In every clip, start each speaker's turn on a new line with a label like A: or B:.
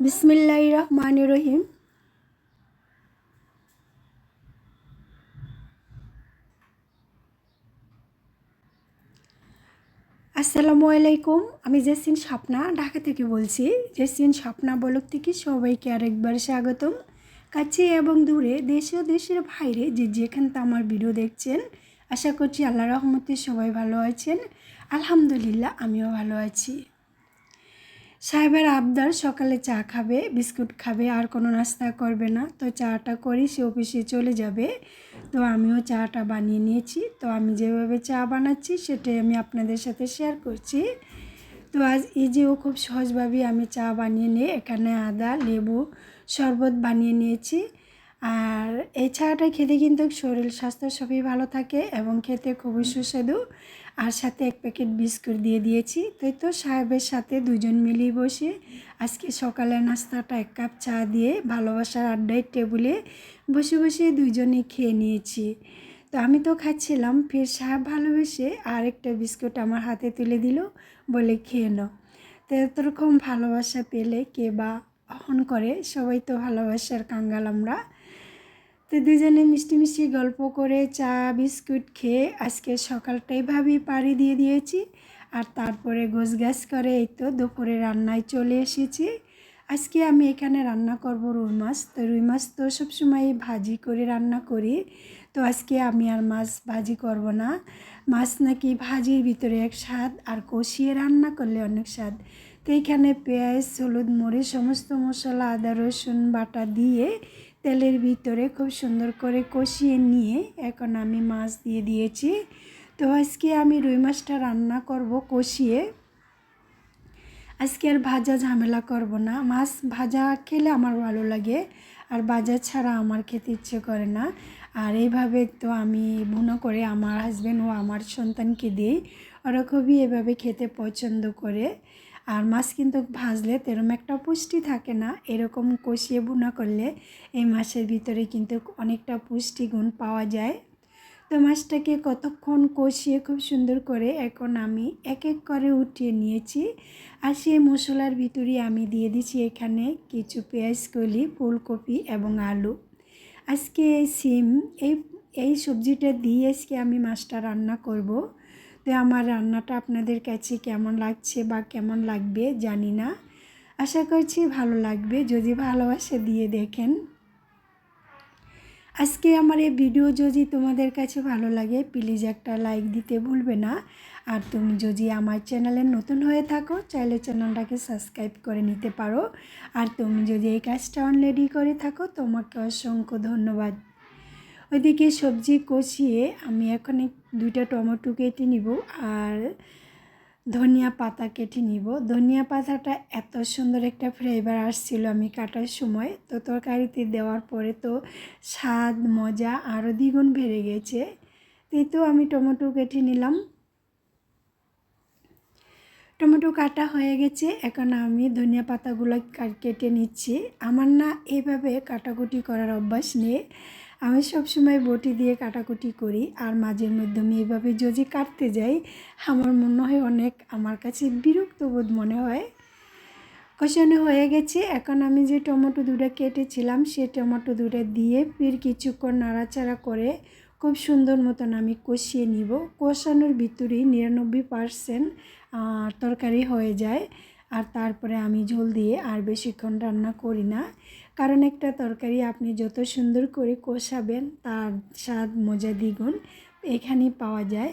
A: বিসমিল্লাহ রহমান রহিম। আসসালামু আলাইকুম, আমি জেসিন স্বপ্না ঢাকা থেকে বলছি। জেসিন স্বপ্না বলক থেকে সবাইকে আরেকবার স্বাগতম। কাছে এবং দূরে, দেশে ও দেশের বাইরে যে যেখান তো আমার ভিডিও দেখছেন, আশা করছি আল্লাহ রহমতে সবাই ভালো আছেন। আলহামদুলিল্লাহ, আমিও ভালো আছি। সাহেবের আবদার, সকালে চা খাবে, বিস্কুট খাবে, আর কোনো নাস্তা করবে না। তো চাটা করি, সে অফিসে চলে যাবে। তো আমিও চাটা বানিয়ে নিয়েছি। তো আমি যেভাবে চা বানাচ্ছি, সেটাই আমি আপনাদের সাথে শেয়ার করছি। তো আজ এই যে ও খুব সহজভাবেই আমি চা বানিয়ে নিয়ে, এখানে আদা, লেবু, শরবত বানিয়ে নিয়েছি। আর এই চাটা খেতে কিন্তু শরীর স্বাস্থ্য সবই ভালো থাকে এবং খেতে খুবই সুস্বাদু। আর সাথে এক প্যাকেট বিস্কুট দিয়ে দিয়েছি। তো তো সাহেবের সাথে দুজন মিলিয়ে বসে আজকে সকালে নাস্তাটা এক কাপ চা দিয়ে ভালোবাসার আড্ডায় টেবিলে বসে বসে দুজনে খেয়ে নিয়েছি। তো আমি তো খাচ্ছিলাম, ফের সাহেব ভালোবেসে আর একটা বিস্কুট আমার হাতে তুলে দিল, বলে খেয়ে নাও। তো এরকম ভালোবাসা পেলে কে বা অহন করে? সবাই তো ভালোবাসার কাঙ্গাল আমরা। তো দুজনে মিষ্টি মিষ্টি গল্প করে চা, বিস্কুট খেয়ে আজকে সকালটা এভাবেই পাড়ি দিয়ে দিয়েছি। আর তারপরে গাছ করে এই তো দুপুরে রান্নায় চলে এসেছি। আজকে আমি এখানে রান্না করব রুই মাছ। তো রুই মাছ তো সবসময় ভাজি করে রান্না করি। তো আজকে আমি আর মাছ ভাজি করব না। মাছ নাকি ভাজির ভিতরে এক স্বাদ আর কষিয়ে রান্না করলে অনেক স্বাদ। তো এখানে পেঁয়াজ, হলুদ, মরিচ, সমস্ত মশলা, আদা, রসুন, বাটা দিয়ে তেলের ভিতরে খুব সুন্দর করে কষিয়ে নিয়ে এখন আমি মাছ দিয়ে দিয়েছি। তো আজকে আমি রুই মাছটা রান্না করব কষিয়ে। আজকে আর ভাজা ঝামেলা করব না। মাছ ভাজা খেলে আমার ভালো লাগে, আর ভাজা ছাড়া আমার খেতে ইচ্ছে করে না। আর এইভাবে তো আমি বুনো করে আমার হাজব্যান্ড ও আমার সন্তানকে দিই। ওরা খুবই এভাবে খেতে পছন্দ করে। আর মাছ কিন্তু ভাজলে তেরম একটা পুষ্টি থাকে না। এরকম কষিয়ে বুনা করলে এই মাছের ভিতরে কিন্তু অনেকটা পুষ্টিগুণ পাওয়া যায়। তো মাছটাকে কতক্ষণ কষিয়ে খুব সুন্দর করে এখন আমি এক এক করে উঠিয়ে নিয়েছি। আর সেই মশলার ভিতরে আমি দিয়ে দিচ্ছি এখানে কিছু পেঁয়াজ, কলি, ফুলকপি এবং আলু। আজকে এই সিম, এই এই সবজিটা দিয়ে আজকে আমি মাছটা রান্না করব। তো আমার রান্নাটা আপনাদের কাছে কেমন লাগছে বা কেমন লাগবে জানি না। আশা করছি ভালো লাগবে, যদি ভালোবাসে দিয়ে দেখেন। আজকে আমার এই ভিডিও যদি তোমাদের কাছে ভালো লাগে প্লিজ একটা লাইক দিতে ভুলবে না। আর তুমি যদি আমার চ্যানেলে নতুন হয়ে থাকো, চাইলে চ্যানেলটাকে সাবস্ক্রাইব করে নিতে পারো। আর তুমি যদি এই কাজটা অলরেডি করে থাকো, তোমাকে অসংখ্য ধন্যবাদ। ওইদিকে সবজি কষিয়ে আমি এখন দুইটা টমেটো কেটে নিব আর ধনিয়া পাতা কেটে নিব। ধনিয়া পাতাটা এত সুন্দর একটা ফ্লেভার আসছিল আমি কাটার সময়। তো তরকারিতে দেওয়ার পরে তো স্বাদ, মজা আরও দ্বিগুণ বেড়ে গেছে। এই তো আমি টমেটো কেটে নিলাম। টমেটো কাটা হয়ে গেছে। এখন আমি ধনিয়া পাতাগুলো কেটে নিচ্ছি। আমার না এভাবে কাটাকুটি করার অভ্যাস নেই। আমি সবসময় বটি দিয়ে কাটাকুটি করি আর মাঝের মধ্যে আমি এভাবে যদি কাটতে যাই, আমার মনে হয় অনেক আমার কাছে বিরক্ত বোধ মনে হয়। কষানো হয়ে গেছে। এখন আমি যে টমেটো দুটো কেটেছিলাম, সে টমেটো দুটো দিয়ে ফির কিছুক্ষণ নাড়াচাড়া করে খুব সুন্দর মতন আমি কষিয়ে নিব। কষানোর ভিতরেই নিরানব্বই পারসেন্ট তরকারি হয়ে যায়। আর তারপরে আমি ঝোল দিয়ে আর বেশিক্ষণ রান্না করি না। কারণ একটা তরকারি আপনি যত সুন্দর করে কষাবেন, তার স্বাদ মজা দ্বিগুণ এখানেই পাওয়া যায়।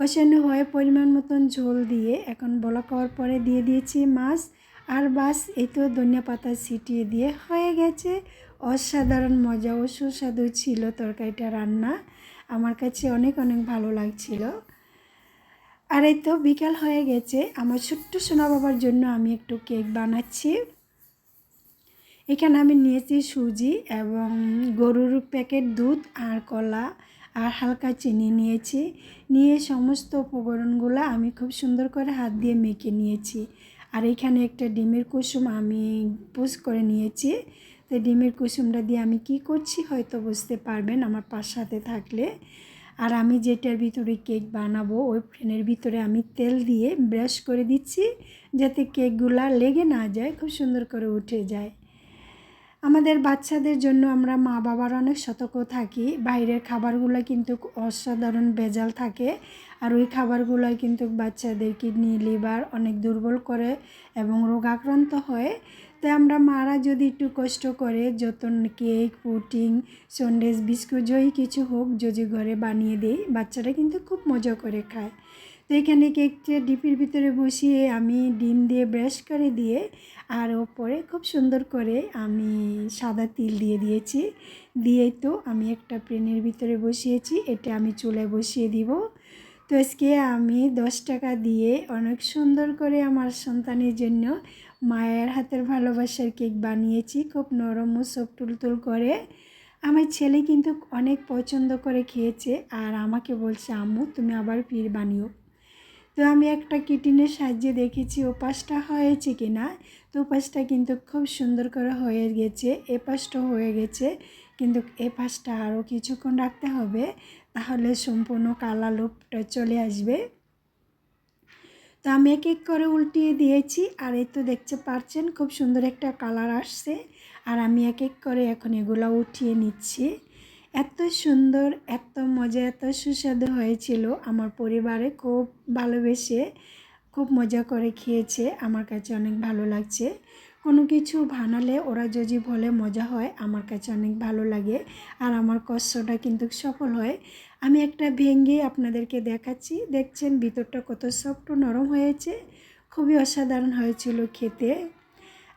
A: কষানো হয়ে পরিমাণ মতন ঝোল দিয়ে। এখন বলা খাওয়ার পরে দিয়ে দিয়েছি মাছ। আর বাস, এই তো ধনিয়া পাতা ছিটিয়ে দিয়ে হয়ে গেছে। অসাধারণ মজা ও সুস্বাদু ছিল তরকারিটা রান্না। আমার কাছে অনেক অনেক ভালো লাগছিল। আর এই তো বিকাল হয়ে গেছে। আমার ছোট্ট সোনা বাবার জন্য আমি একটু কেক বানাচ্ছি। এখানে আমি নিয়েছি সুজি এবং গরুর প্যাকেট দুধ আর কলা আর হালকা চিনি নিয়েছি। নিয়ে সমস্ত উপকরণগুলো আমি খুব সুন্দর করে হাত দিয়ে মেখে নিয়েছি। আর এখানে একটা ডিমের কুসুম আমি পুষ করে নিয়েছি। তো ডিমের কুসুমটা দিয়ে আমি কি করছি হয়তো বুঝতে পারবেন আমার পাশ সাথে থাকলে। আর আমি যেটার ভিতরে কেক বানাবো, ওই ফ্রেনের ভিতরে আমি তেল দিয়ে ব্রাশ করে দিচ্ছি যাতে কেকগুলা লেগে না যায়, খুব সুন্দর করে উঠে যায়। আমাদের বাচ্চাদের জন্য আমরা মা বাবার অনেক সতর্ক থাকি। বাইরের খাবারগুলো কিন্তু অসাধারণ ভেজাল থাকে আর ওই খাবারগুলো কিন্তু বাচ্চাদের কিডনি, লিভার অনেক দুর্বল করে এবং রোগাক্রান্ত হয়। তাই আমরা মারা যদি একটু কষ্ট করে, যতন, কেক, পুটিং সন্ডেস বিস্কুট, যই কিছু হোক, যদি ঘরে বানিয়ে দিই, বাচ্চারা কিন্তু খুব মজা করে খায়। তো এখানে কেকটা ডিপির ভিতরে বসিয়ে আমি ডিম দিয়ে ব্রাশ করে দিয়ে, আর ওপরে খুব সুন্দর করে আমি সাদা তিল দিয়ে দিয়েছি। দিয়ে তো আমি একটা প্লেনের ভিতরে বসিয়েছি, এটা আমি চুলায় বসিয়ে দিব। তো আজকে আমি দশ টাকা দিয়ে অনেক সুন্দর করে আমার সন্তানের জন্য মায়ের হাতের ভালোবাসার কেক বানিয়েছি। খুব নরম ও সব তুলতুল করে। আমার ছেলে কিন্তু অনেক পছন্দ করে খেয়েছে আর আমাকে বলছে, আম্মু, তুমি আবার ফির বানিও। তো আমি একটা কিটিনের সাহায্যে দেখেছি, ও পাশটা হয়েছে কি না? তো পাশটা কিন্তু খুব সুন্দর করে হয়ে গেছে, এ পাশটা হয়ে গেছে। কিন্তু এ পাশটা আরও কিছুক্ষণ রাখতে হবে। তাহলে সম্পূর্ণ কালা লোপটা চলে আসবে। তো আমি এক এক করে উল্টিয়ে দিয়েছি, আর এই তো দেখতে পারছেন খুব সুন্দর একটা কালার আসছে। আর আমি এক এক করে এখন এগুলো উঠিয়ে নিচ্ছি। এত সুন্দর, এত মজা, এত সুস্বাদু হয়েছিল। আমার পরিবারে খুব ভালোবেসে খুব মজা করে খেয়েছে। আমার কাছে অনেক ভালো লাগছে। কোনো কিছু বানালে ওরা যদি বলে মজা হয়, আমার কাছে অনেক ভালো লাগে আর আমার কষ্টটা কিন্তু সফল হয়। আমি একটা ভেঙে আপনাদেরকে দেখাচ্ছি। দেখছেন ভিতরটা কত সফট নরম হয়েছে। খুবই অসাধারণ হয়েছিল খেতে।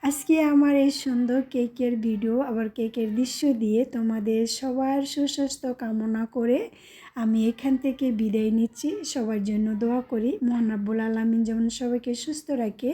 A: আজকে আমার এই সুন্দর কেকের ভিডিও, আবার কেকের দৃশ্য দিয়ে তোমাদের সবার সুস্বাস্থ্য কামনা করে আমি এখান থেকে বিদায় নিচ্ছি। সবার জন্য দোয়া করি। মোহান আব্বুল আলমিন যেমন সবাইকে সুস্থ রাখে